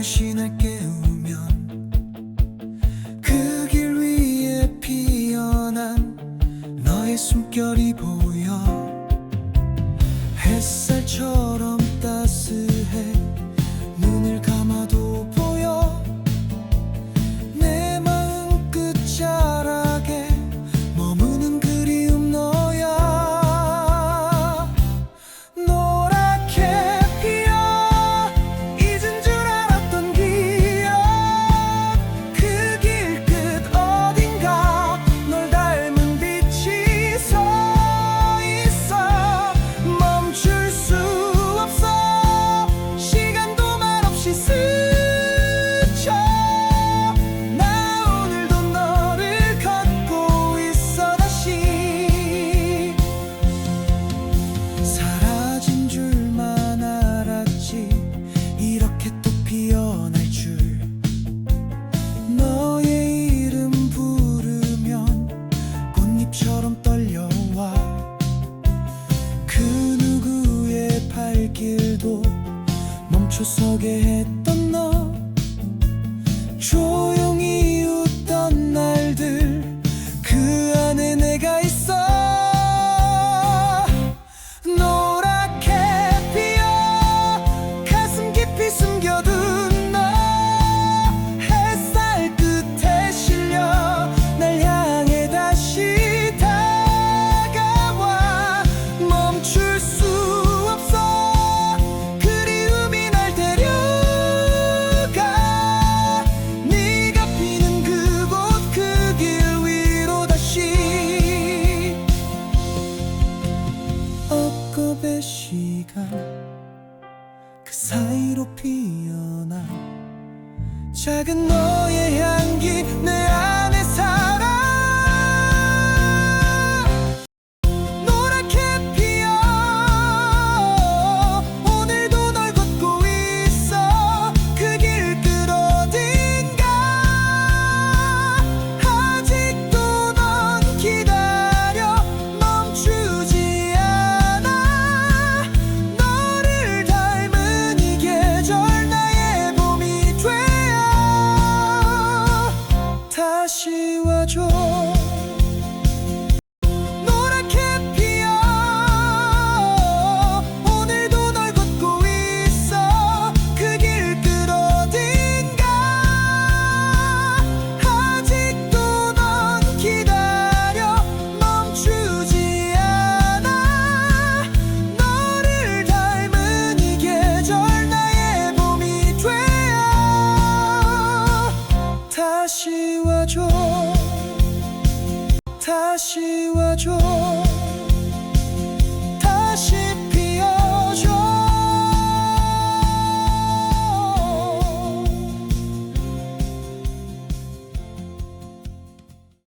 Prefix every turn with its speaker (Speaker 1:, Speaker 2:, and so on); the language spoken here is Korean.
Speaker 1: 다시 날 깨우면 그 길 위에 피어난 너의 숨결이 보여 햇살처럼 추석에 했던 그 사이로 피어나 작은 너의 향기 내 希望中。 다시 와줘.